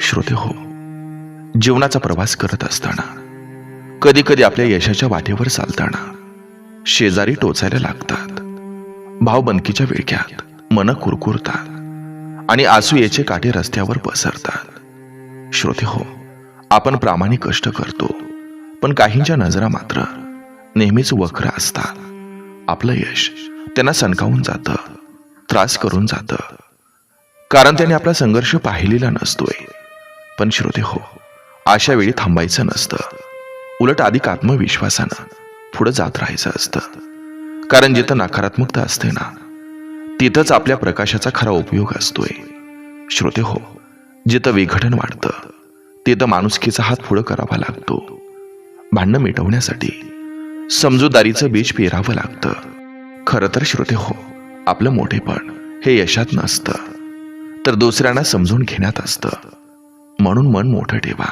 श्रोते हो जीवनाचा प्रवास करत असताना कधी कधी आपल्या यशाच्या वाटेवर चालताना शेजारी टोचायला लागतात. भावबंदकीच्या विळख्यात मन कुरकुरतात आणि आसूयेचे काटे रस्त्यावर पसरतात. श्रोते हो आपण प्रामाणिक कष्ट करतो पण काहींच्या नजरा मात्र नेहमीच वक्र असतात. आपलं यश त्यांना सणकावून जातं त्रास करून जातं. कारण त्याने आपला संघर्ष पाहिलेला नसतोय. पण श्रोते हो अशा वेळी थांबायचं नसतं. उलट अधिक आत्मविश्वासानं पुढे जात राहायचं असतं. कारण जिथं नकारात्मकता असते ना तिथंच आपल्या प्रकाशाचा खरा उपयोग असतोय. श्रोते हो जिथं विघटन वाढतं तिथं माणुसकीचा हात पुढं करावा लागतो. भांडणं मिटवण्यासाठी समजूदारीचं बीज पेरावं लागतं. खरं तर श्रोते हो आपलं मोठेपण हे यशात नसतं. तर दुसऱ्यांना समजून घेण्यात असतं. म्हणून मन मोठं ठेवा.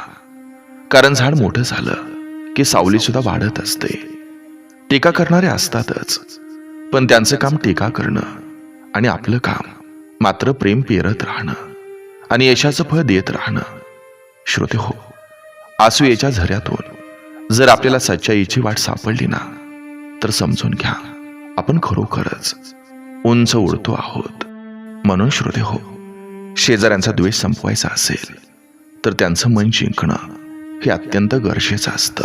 कारण झाड मोठं झालं की सावली सुद्धा वाढत असते. टीका करणारे असतातच. पण त्यांचं काम टीका करणं आणि आपलं काम मात्र प्रेम पेरत राहणं आणि यशाचं फळ देत राहणं. श्रोते हो आसूयेच्या झऱ्यातून जर आपल्याला सच्चाईची वाट सापडली ना तर समजून घ्या आपण खरोखरच उंच उडतो आहोत. म्हणून श्रोते हो शेजाऱ्यांचा द्वेष संपवायचा असेल. तर त्यांचं मन जिंकणं हे अत्यंत गरजेचं असतं.